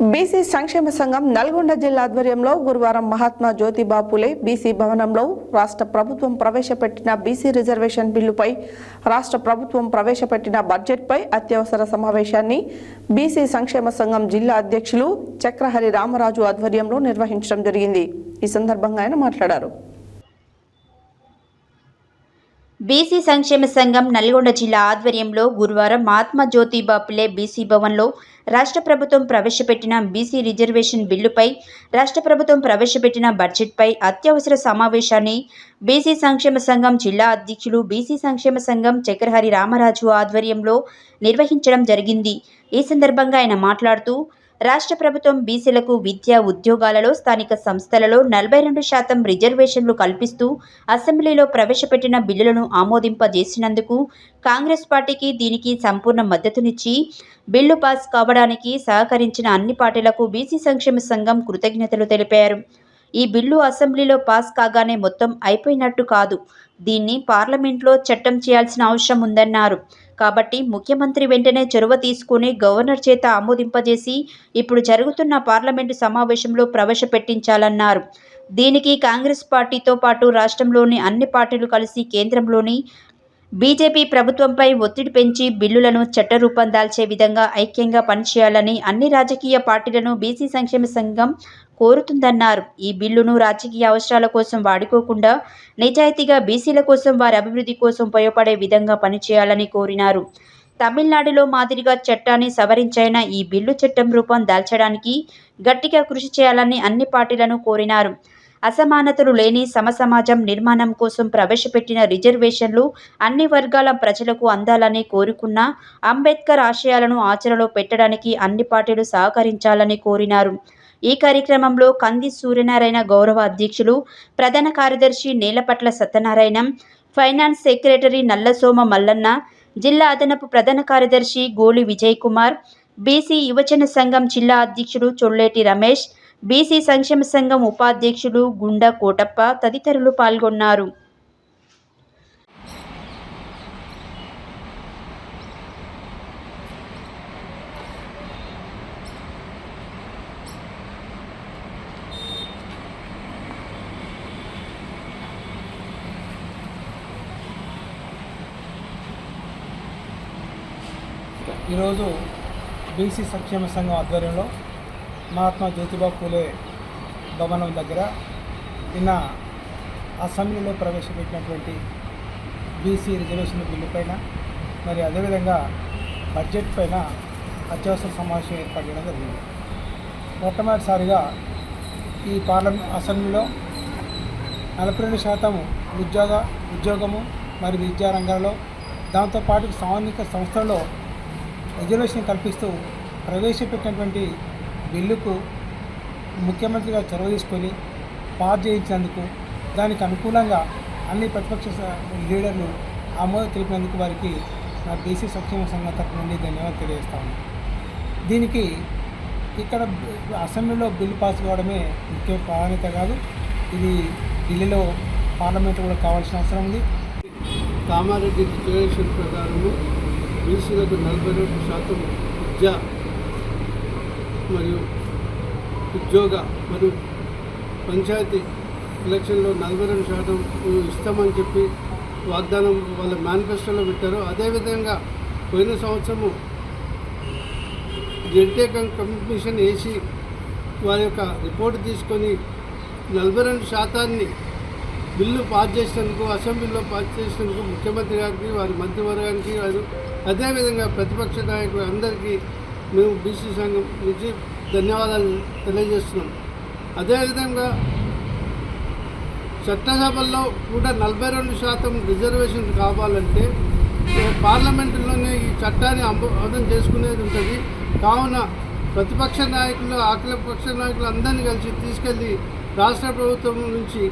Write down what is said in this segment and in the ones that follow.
BC సంక్షేమ సంఘం నల్గొండ జిల్లా ఆధ్వర్యంలో గురువారం మహాత్మా జ్యోతిబా పులే బీసీ భవనంలో రాష్ట్ర ప్రభుత్వం ప్రవేశపెట్టిన బీసీ రిజర్వేషన్ బిల్లుపై రాష్ట్ర ప్రభుత్వం ప్రవేశపెట్టిన బడ్జెట్పై అత్యవసర సమావేశాన్ని బీసీ సంక్షేమ సంఘం జిల్లా అధ్యక్షులు చక్రహరి రామరాజు ఆధ్వర్యంలో నిర్వహించడం జరిగింది. ఈ సందర్భంగా ఆయన మాట్లాడారు. బీసీ సంక్షేమ సంఘం నల్గొండ జిల్లా ఆధ్వర్యంలో గురువారం మహాత్మా జ్యోతిబా పులే బీసీ భవన్లో రాష్ట్ర ప్రభుత్వం ప్రవేశపెట్టిన బీసీ రిజర్వేషన్ బిల్లుపై రాష్ట్ర ప్రభుత్వం ప్రవేశపెట్టిన బడ్జెట్పై అత్యవసర సమావేశాన్ని బీసీ సంక్షేమ సంఘం జిల్లా అధ్యక్షులు బీసీ సంక్షేమ సంఘం చక్రహరి రామరాజు ఆధ్వర్యంలో నిర్వహించడం జరిగింది. ఈ సందర్భంగా ఆయన మాట్లాడుతూ రాష్ట్ర ప్రభుత్వం బీసీలకు విద్య ఉద్యోగాలలో స్థానిక సంస్థలలో నలభై రెండు శాతం రిజర్వేషన్లు కల్పిస్తూ అసెంబ్లీలో ప్రవేశపెట్టిన బిల్లులను ఆమోదింపజేసినందుకు కాంగ్రెస్ పార్టీకి దీనికి సంపూర్ణ మద్దతునిచ్చి బిల్లు పాస్ కావడానికి సహకరించిన అన్ని పార్టీలకు బీసీ సంక్షేమ సంఘం కృతజ్ఞతలు తెలిపారు. ఈ బిల్లు అసెంబ్లీలో పాస్ కాగానే మొత్తం అయిపోయినట్టు కాదు. దీన్ని పార్లమెంట్లో చట్టం చేయాల్సిన అవసరం ఉందన్నారు. కాబట్టి ముఖ్యమంత్రి వెంటనే చొరవ తీసుకుని గవర్నర్ చేత ఆమోదింపజేసి ఇప్పుడు జరుగుతున్న పార్లమెంటు సమావేశంలో ప్రవేశపెట్టించాలన్నారు. దీనికి కాంగ్రెస్ పార్టీతో పాటు రాష్ట్రంలోని అన్ని పార్టీలు కలిసి కేంద్రంలోని బీజేపీ ప్రభుత్వంపై ఒత్తిడి పెంచి బిల్లులను చట్టరూపం దాల్చే విధంగా ఐక్యంగా పనిచేయాలని అన్ని రాజకీయ పార్టీలను బీసీ సంక్షేమ సంఘం కోరుతుందన్నారు. ఈ బిల్లును రాజకీయ అవసరాల కోసం వాడుకోకుండా నిజాయితీగా బీసీల కోసం వారి అభివృద్ధి కోసం ఉపయోగపడే విధంగా పనిచేయాలని కోరినారు. తమిళనాడులో మాదిరిగా చట్టాన్ని సవరించైన ఈ బిల్లు చట్టం రూపం దాల్చడానికి గట్టిగా కృషి చేయాలని అన్ని పార్టీలను కోరినారు. అసమానతలు లేని సమసమాజం నిర్మాణం కోసం ప్రవేశపెట్టిన రిజర్వేషన్లు అన్ని వర్గాల ప్రజలకు అందాలని కోరుకున్న అంబేద్కర్ ఆశయాలను ఆచరణలో పెట్టడానికి అన్ని పార్టీలు సహకరించాలని కోరినారు. ఈ కార్యక్రమంలో కంది సూర్యనారాయణ గౌరవ అధ్యక్షులు ప్రధాన కార్యదర్శి నేలపట్ల సత్యనారాయణ ఫైనాన్స్ సెక్రటరీ నల్లసోమ మల్లన్న జిల్లా అదనపు ప్రధాన కార్యదర్శి గోలి విజయ్ కుమార్ బీసీ యువజన సంఘం జిల్లా అధ్యక్షుడు చొల్లేటి రమేష్ బీసీ సంక్షేమ సంఘం ఉపాధ్యక్షుడు గుండా కోటప్ప తదితరులు పాల్గొన్నారు. ఈరోజు బీసీ సంక్షేమ సంఘం ఆధ్వర్యంలో మహాత్మా జ్యోతిబా పూలే భవనం దగ్గర నిన్న అసెంబ్లీలో ప్రవేశపెట్టినటువంటి బీసీ రిజర్వేషన్ బిల్లు పైన మరి అదేవిధంగా బడ్జెట్ పైన అత్యవసర సమావేశం ఏర్పాటు చేయడం జరిగింది. మొట్టమొదటిసారిగా ఈ పార్లమెంట్ అసెంబ్లీలో నలభై రెండు శాతం ఉద్యోగ ఉద్యోగము మరియు విద్యా రంగాల్లో దాంతోపాటు సామాజిక సంస్థల్లో రిజర్వేషన్ కల్పిస్తూ ప్రవేశపెట్టినటువంటి బిల్లుకు ముఖ్యమంత్రిగా చొరవ తీసుకొని పాస్ చేయించినందుకు దానికి అనుకూలంగా అన్ని ప్రతిపక్ష లీడర్లు ఆమోదం తెలిపినందుకు వారికి నా బీసీ సంక్షేమ సంఘం తరపు నుండి ధన్యవాదాలు తెలియజేస్తాను దీనికి ఇక్కడ అసెంబ్లీలో బిల్లు పాస్ కావడమే ముఖ్య ప్రాధాన్యత కాదు. ఇది ఢిల్లీలో పార్లమెంట్ కూడా కావాల్సిన అవసరం ఉంది. కామారెడ్డి డిక్లరేషన్ ప్రకారము బీసీలకు నలభై రెండు శాతం విద్యా మరియు ఉద్యోగ మరియు పంచాయతీ ఎలక్షన్లో నలభై రెండు శాతం ఇస్తామని చెప్పి వాగ్దానం వాళ్ళ మేనిఫెస్టోలో పెట్టారు. అదేవిధంగా పోయిన సంవత్సరము జడ్డే కమిషన్ వేసి వారి యొక్క రిపోర్ట్ తీసుకొని నలభై రెండు శాతాన్ని బిల్లు పాస్ చేసినందుకు అసెంబ్లీలో పాస్ చేసినందుకు ముఖ్యమంత్రి గారికి వారి మంత్రివర్గానికి వారు అదేవిధంగా ప్రతిపక్ష నాయకులు అందరికీ మేము బీసీ సంఘం నుంచి ధన్యవాదాలు తెలియజేస్తున్నాం. అదేవిధంగా చట్టసభల్లో కూడా నలభై రెండు శాతం రిజర్వేషన్ కావాలంటే పార్లమెంటులోనే ఈ చట్టాన్ని ఆమోదం చేసుకునేది ఉంటుంది. కావున ప్రతిపక్ష నాయకులు ఆకలి పక్ష నాయకులు అందరినీ కలిసి తీసుకెళ్ళి రాష్ట్ర ప్రభుత్వం నుంచి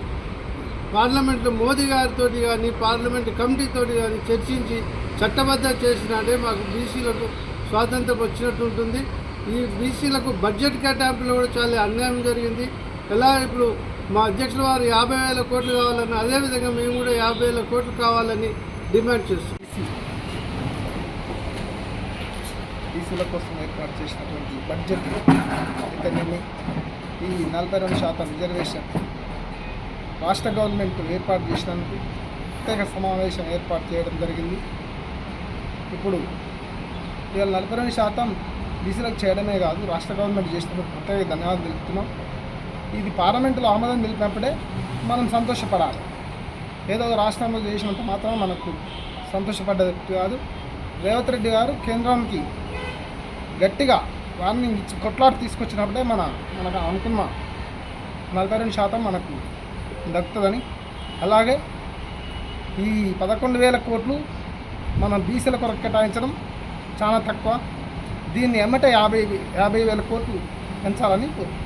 పార్లమెంట్లో మోదీ గారితో కానీ పార్లమెంట్ కమిటీతో కానీ చర్చించి చట్టబద్ధ చేసినాడే మాకు బీసీలకు స్వాతంత్రం వచ్చినట్టు ఉంటుంది. ఈ బీసీలకు బడ్జెట్ కేటాయింపులో కూడా చాలా అన్యాయం జరిగింది. ఎలా ఇప్పుడు మా అధ్యక్షుల వారు యాభై వేల కోట్లు కావాలని అదేవిధంగా మేము కూడా యాభై వేల కోట్లు కావాలని డిమాండ్ చేస్తున్నాం. బీసీల కోసం ఏర్పాటు చేసినటువంటి బడ్జెట్ ఈ నలభై రెండు శాతం రిజర్వేషన్ రాష్ట్ర గవర్నమెంట్ ఏర్పాటు చేసినందుకు ప్రత్యేక సమావేశం ఏర్పాటు చేయడం జరిగింది. ఇప్పుడు ఇవాళ నలభై రెండు శాతం బీసీలకు చేయడమే కాదు రాష్ట్ర గవర్నమెంట్ చేసినప్పుడు ప్రత్యేక ధన్యవాదాలు తెలుపుతున్నాం. ఇది పార్లమెంటులో ఆమోదం తెలిపినప్పుడే మనం సంతోషపడాలి. ఏదో రాష్ట్రంలో చేసినంత మాత్రం మనకు సంతోషపడ్డది కాదు. రేవంత్ రెడ్డి గారు కేంద్రానికి గట్టిగా వార్నింగ్ ఇచ్చి కొట్లాట తీసుకొచ్చినప్పుడే మన మనకు అనుకున్న నలభై రెండు శాతం మనకు దక్కుతుందని. అలాగే ఈ పదకొండు వేల కోట్లు మనం బీసీల కొరకు కేటాయించడం చాలా తక్కువ. దీన్ని ఎమ్మటే యాభై యాభై వేల కోట్లు పెంచాలని కోరుకుంటున్నాం.